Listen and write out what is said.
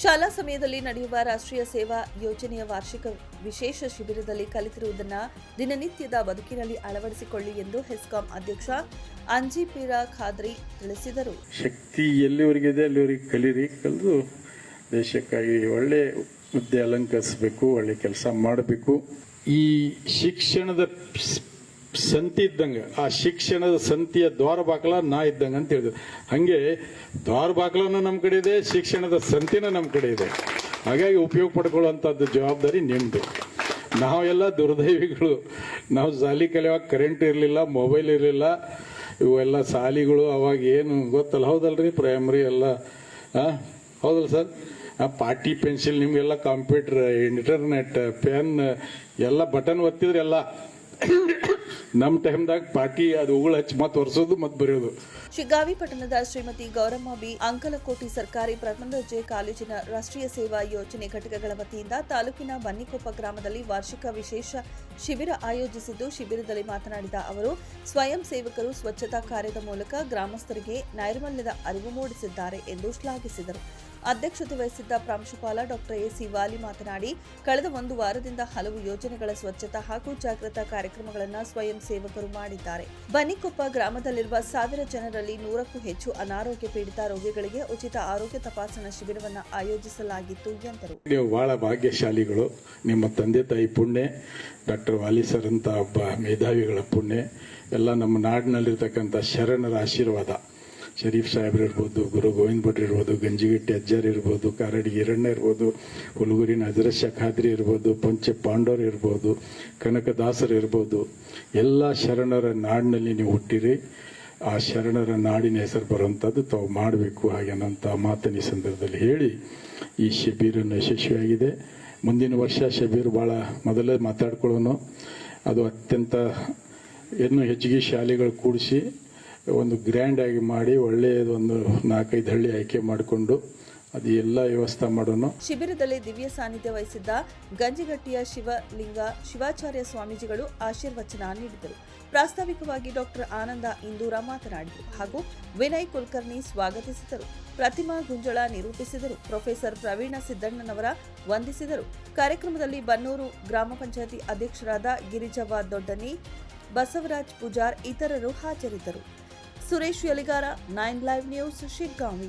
ಶಾಲಾ ಸಮಯದಲ್ಲಿ ನಡೆಯುವ ರಾಷ್ಟ್ರೀಯ ಸೇವಾ ಯೋಜನೆಯ ವಾರ್ಷಿಕ ವಿಶೇಷ ಶಿಬಿರದಲ್ಲಿ ಕಲಿತಿರುವುದನ್ನು ದಿನನಿತ್ಯದ ಬದುಕಿನಲ್ಲಿ ಅಳವಡಿಸಿಕೊಳ್ಳಿ ಎಂದು ಹೆಸ್ಕಾಂ ಅಧ್ಯಕ್ಷ ಅಂಜಿಪೀರಾ ಖಾದ್ರಿ ತಿಳಿಸಿದರು. ಶಕ್ತಿ ಎಲ್ಲಿವರೆಗಿದೆ ಅಲ್ಲಿವರೆಗೆ ಕಲೀರಿ, ಕಲಿದು ದೇಶಕ್ಕಾಗಿ ಒಳ್ಳೆ ಹುದ್ದೆ ಅಲಂಕರಿಸಬೇಕು, ಒಳ್ಳೆ ಕೆಲಸ ಮಾಡಬೇಕು. ಈ ಶಿಕ್ಷಣದ ಸಂತಿ ಇದ್ದಂಗೆ, ಆ ಶಿಕ್ಷಣದ ಸಂತಿಯ ದ್ವಾರ ಬಾಕಲ ನಾ ಇದ್ದಂಗೆ ಅಂತ ಹೇಳಿದ್ರು. ಹಾಗೆ ದ್ವಾರ ಬಾಕಲನ ನಮ್ಮ ಕಡೆ ಇದೆ, ಶಿಕ್ಷಣದ ಸಂತಿನ ನಮ್ಮ ಕಡೆ ಇದೆ. ಹಾಗಾಗಿ ಉಪಯೋಗ ಪಡ್ಕೊಳ್ಳುವಂಥದ್ದು ಜವಾಬ್ದಾರಿ ನಿಮ್ಮದು ನಾವೆಲ್ಲ ದುರ್ದೈವಿಗಳು. ನಾವು ಸಾಲಿ ಕಲಿಯುವಾಗ ಕರೆಂಟ್ ಇರಲಿಲ್ಲ ಮೊಬೈಲ್ ಇರಲಿಲ್ಲ. ಇವೆಲ್ಲ ಸಾಲಿಗಳು ಅವಾಗ ಏನು ಗೊತ್ತಲ್ಲ, ಹೌದಲ್ರಿ ಪ್ರೈಮರಿ ಎಲ್ಲ? ಹಾಂ ಹೌದಲ್ಲ ಸರ್? ಪಾಟಿ ಪೆನ್ಸಿಲ್ ನಿಮಗೆಲ್ಲ ಕಂಪ್ಯೂಟರ್ ಇಂಟರ್ನೆಟ್ ಪೆನ್ ಎಲ್ಲ ಬಟನ್ ಒತ್ತಿದ್ರೆ ಎಲ್ಲ ನಮ್ಮ ಟೈಮ್ದಾಗ ಪಾಟಿ ಅದು ಉಗುಳು ಹಚ್ಚಿ ಮತ್ತೆ ಒರೆಸೋದು ಮತ್ತೆ ಬರೆಯೋದು. ಶಿಗ್ಗಾವಿ ಪಟ್ಟಣದ ಶ್ರೀಮತಿ ಗೌರಮ್ಮ ಬಿ ಅಂಕಲಕೋಟಿ ಸರ್ಕಾರಿ ಪ್ರಥಮ ದರ್ಜೆ ಕಾಲೇಜಿನ ರಾಷ್ಟ್ರೀಯ ಸೇವಾ ಯೋಜನೆ ಘಟಕಗಳ ವತಿಯಿಂದ ತಾಲೂಕಿನ ಬನ್ನಿಕೊಪ್ಪ ಗ್ರಾಮದಲ್ಲಿ ವಾರ್ಷಿಕ ವಿಶೇಷ ಶಿಬಿರ ಆಯೋಜಿಸಿದ್ದು ಶಿಬಿರದಲ್ಲಿ ಮಾತನಾಡಿದ ಅವರು, ಸ್ವಯಂ ಸೇವಕರು ಸ್ವಚ್ಛತಾ ಕಾರ್ಯದ ಮೂಲಕ ಗ್ರಾಮಸ್ಥರಿಗೆ ನೈರ್ಮಲ್ಯದ ಅರಿವು ಮೂಡಿಸಿದ್ದಾರೆ ಎಂದು ಶ್ಲಾಘಿಸಿದರು. ಅಧ್ಯಕ್ಷತೆ ವಹಿಸಿದ್ದ ಪ್ರಾಂಶುಪಾಲ ಡಾಕ್ಟರ್ ಎಸಿ ವಾಲಿ ಮಾತನಾಡಿ, ಕಳೆದ ಒಂದು ವಾರದಿಂದ ಹಲವು ಯೋಜನೆಗಳ ಸ್ವಚ್ಛತಾ ಹಾಗೂ ಜಾಗೃತಾ ಕಾರ್ಯಕ್ರಮಗಳನ್ನು ಸ್ವಯಂ ಸೇವಕರು ಮಾಡಿದ್ದಾರೆ. ಬನ್ನಿಕೊಪ್ಪ ಗ್ರಾಮದಲ್ಲಿರುವ ಸಾವಿರ ಜನರಲ್ಲಿ ನೂರಕ್ಕೂ ಹೆಚ್ಚು ಅನಾರೋಗ್ಯ ಪೀಡಿತ ರೋಗಿಗಳಿಗೆ ಉಚಿತ ಆರೋಗ್ಯ ತಪಾಸಣಾ ಶಿಬಿರವನ್ನು ಆಯೋಜಿಸಲಾಗಿತ್ತು ಎಂದರು. ನೀವು ಬಹಳ ಭಾಗ್ಯಶಾಲಿಗಳು. ನಿಮ್ಮ ತಂದೆ ತಾಯಿ ಪುಣ್ಯ, ಡಾಕ್ಟರ್ ವಾಲಿ ಸರ್ ಅಂತ ಒಬ್ಬ ಮೇಧಾವಿಗಳ ಪುಣ್ಯ, ಎಲ್ಲ ನಮ್ಮ ನಾಡಿನಲ್ಲಿರ್ತಕ್ಕಂಥ ಶರಣರ ಆಶೀರ್ವಾದ. ಶರೀಫ್ ಸಾಹೇಬ್ರು ಇರ್ಬೋದು, ಗುರು ಗೋವಿಂದ್ ಭಟ್ ಇರ್ಬೋದು, ಗಂಜಿಗಟ್ಟಿ ಅಜ್ಜರ್ ಇರ್ಬೋದು, ಕಾರಡಿ ಈರಣ್ಣ ಇರ್ಬೋದು ಹುಲಗೂರಿನ ಅಜರಶ ಖಾದ್ರಿ ಇರ್ಬೋದು, ಪಂಚೆ ಪಾಂಡೋರ್ ಇರ್ಬೋದು, ಕನಕದಾಸರು ಇರ್ಬೋದು, ಎಲ್ಲ ಶರಣರ ನಾಡಿನಲ್ಲಿ ನೀವು ಹುಟ್ಟಿರಿ. ಆ ಶರಣರ ನಾಡಿನ ಹೆಸರು ಬರುವಂಥದ್ದು ತಾವು ಮಾಡಬೇಕು ಹಾಗೇನಂತ ಮಾತಿನ ಸಂದರ್ಭದಲ್ಲಿ ಹೇಳಿ ಈ ಶಿಬಿರನ್ನು ಯಶಸ್ವಿಯಾಗಿದೆ. ಮುಂದಿನ ವರ್ಷ ಶಬೀರ್ ಭಾಳ ಮೊದಲೇ ಮಾತಾಡ್ಕೊಳ್ಳೋನು ಅದು ಅತ್ಯಂತ ಇನ್ನೂ ಹೆಚ್ಚಿಗೆ ಶಾಲೆಗಳು ಕೂಡಿಸಿ ಒಂದು ಗ್ರ್ಯಾಂಡ್ ಆಗಿ ಮಾಡಿ ಒಳ್ಳೆಯದೊಂದು ನಾಲ್ಕೈದು ಹಳ್ಳಿ ಆಯ್ಕೆ ಮಾಡಿಕೊಂಡು ಅದು ಎಲ್ಲ ವ್ಯವಸ್ಥೆ ಮಾಡೋಣ ಶಿಬಿರದಲ್ಲಿ ದಿವ್ಯ ಸಾನ್ನಿಧ್ಯ ವಹಿಸಿದ್ದ ಗಂಜಿಗಟ್ಟಿಯ ಶಿವಲಿಂಗ ಶಿವಾಚಾರ್ಯ ಸ್ವಾಮೀಜಿಗಳು ಆಶೀರ್ವಚನ ನೀಡಿದರು. ಪ್ರಾಸ್ತಾವಿಕವಾಗಿ ಡಾಕ್ಟರ್ ಆನಂದ ಇಂದೂರ ಮಾತನಾಡಿದರು ಹಾಗೂ ವಿನಯ್ ಕುಲಕರ್ಣಿ ಸ್ವಾಗತಿಸಿದರು. ಪ್ರತಿಮಾ ಗುಂಜಳ ನಿರೂಪಿಸಿದರು. ಪ್ರೊಫೆಸರ್ ಪ್ರವೀಣ ಸಿದ್ದಣ್ಣನವರ ವಂದಿಸಿದರು. ಕಾರ್ಯಕ್ರಮದಲ್ಲಿ ಬನ್ನೂರು ಗ್ರಾಮ ಪಂಚಾಯತಿ ಅಧ್ಯಕ್ಷರಾದ ಗಿರಿಜವ್ವ ದೊಡ್ಡನಿ, ಬಸವರಾಜ್ ಪೂಜಾರ್ ಇತರರು ಹಾಜರಿದ್ದರು. Suresh Yaligar nine live news Shiggaon.